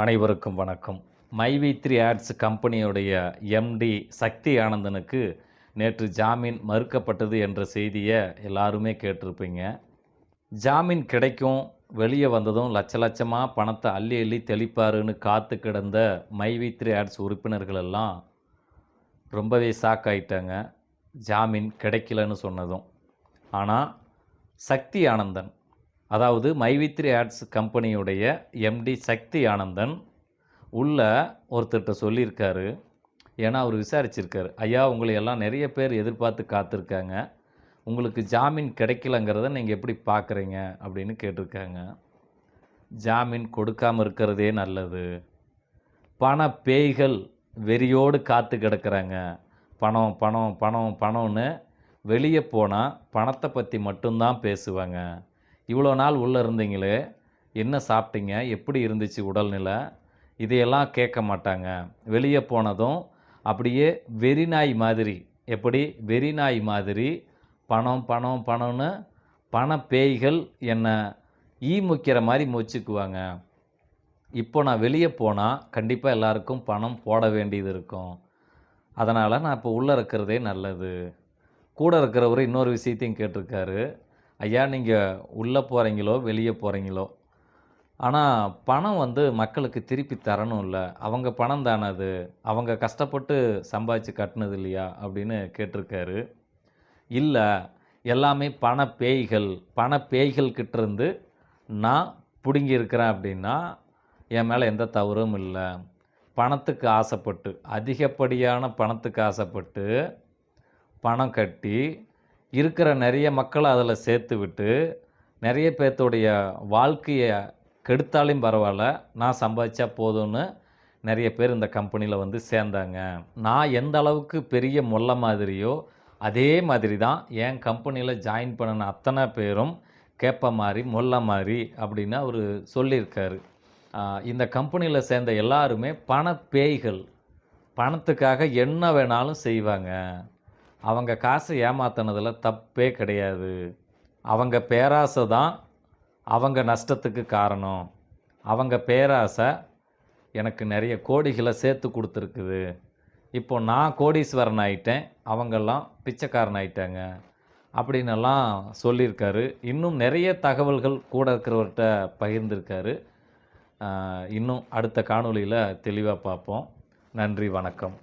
அனைவருக்கும் வணக்கம். மைவி த்ரீ ஆட்ஸ் கம்பெனியுடைய எம்டி சக்தி ஆனந்தனுக்கு நேற்று ஜாமீன் மறுக்கப்பட்டது என்ற செய்தியை எல்லாருமே கேட்டிருப்பீங்க. ஜாமீன் கிடைக்கும் வெளியே வந்ததும் லட்ச லட்சமாக பணத்தை அள்ளி அள்ளி தெளிப்பாருன்னு காத்து கிடந்த மைவி த்ரீ ஆட்ஸ் உறுப்பினர்கள் எல்லாம் ரொம்பவே ஷாக் ஆயிட்டாங்க. ஜாமீன் கிடைக்கலன்னு சொன்னதும். ஆனால் சக்தி ஆனந்தன் அதாவது மைவித்ரி ஆட்ஸ் கம்பெனியுடைய எம்டி சக்தி ஆனந்தன் உள்ள ஒருத்தர்கிட்ட சொல்லியிருக்காரு. ஏன்னா அவர் விசாரிச்சிருக்காரு. ஐயா உங்களை எல்லாம் நிறைய பேர் எதிர்பார்த்து காத்திருக்காங்க. உங்களுக்கு ஜாமீன் கிடைக்கலங்கிறத நீங்கள் எப்படி பார்க்குறீங்க அப்படின்னு கேட்டிருக்காங்க. ஜாமீன் கொடுக்காமல் இருக்கிறதே நல்லது. பண பேய்கள் வெறியோடு காத்து கிடக்குறாங்க. பணம் பணம் பணம் பணம்னு வெளியே போனால் பணத்தை பற்றி மட்டும்தான் பேசுவாங்க. இவ்வளோ நாள் உள்ளே இருந்தீங்களே என்ன சாப்பிட்டீங்க எப்படி இருந்துச்சு உடல்நிலை இதையெல்லாம் கேட்க மாட்டாங்க. வெளியே போனதும் அப்படியே வெறிநாய் மாதிரி எப்படி? வெறிநாய் மாதிரி பணம் பணம் பணம்னு பண பேய்கள் என்னை ஈ முக்கிற மாதிரி முச்சுக்குவாங்க. இப்போ நான் வெளியே போனால் கண்டிப்பாக எல்லாருக்கும் பணம் போட வேண்டியது இருக்கும். அதனால் நான் இப்போ உள்ளே இருக்கிறதே நல்லது. கூட இருக்கிறவர் இன்னொரு விஷயத்தையும் கேட்டிருக்காரு. ஐயா நீங்கள் உள்ளே போகிறீங்களோ வெளியே போகிறீங்களோ ஆனால் பணம் வந்து மக்களுக்கு திருப்பி தரணும் இல்லை. அவங்க பணம் தானே அது? அவங்க கஷ்டப்பட்டு சம்பாதிச்சு கட்டினது இல்லையா? அப்படின்னு கேட்டிருக்காரு. இல்லை எல்லாமே பண பேய்கள். பண பேய்கள் கிட்டேருந்து நான் பிடுங்கியிருக்கிறேன் அப்படின்னா என் மேலே எந்த தவறும் இல்லை. பணத்துக்கு ஆசைப்பட்டு அதிகப்படியான பணத்துக்கு ஆசைப்பட்டு பணம் கட்டி இருக்கிற நிறைய மக்களை அதில் சேர்த்து விட்டு நிறைய பேர்த்தோடைய வாழ்க்கையை கெடுத்தாலும் பரவாயில்ல நான் சம்பாதிச்சா போதும்னு நிறைய பேர் இந்த கம்பெனியில் வந்து சேர்ந்தாங்க. நான் எந்த அளவுக்கு பெரிய மொல்ல மாதிரியோ அதே மாதிரி தான் என் கம்பெனியில் ஜாயின் பண்ணின அத்தனை பேரும் கேப்ப மாதிரி மொல்ல மாதிரி அப்படின்னு அவர் சொல்லியிருக்காரு. இந்த கம்பெனியில் சேர்ந்த எல்லாருமே பண பேய்கள் பணத்துக்காக என்ன வேணாலும் செய்வாங்க. அவங்க காசை ஏமாத்தினதில் தப்பே கிடையாது. அவங்க பேராசை தான் அவங்க நஷ்டத்துக்கு காரணம். அவங்க பேராசை எனக்கு நிறைய கோடிகளை சேர்த்து கொடுத்துருக்குது. இப்போ நான் கோடீஸ்வரன் ஆயிட்டேன். அவங்கெல்லாம் பிச்சைக்காரன் ஆயிட்டாங்க. அப்படின்னெல்லாம் சொல்லியிருக்காரு. இன்னும் நிறைய தகவல்கள் கூட இருக்கிறவர்கிட்ட பகிர்ந்திருக்காரு. இன்னும் அடுத்த காணொலியில் தெளிவாக பார்ப்போம். நன்றி வணக்கம்.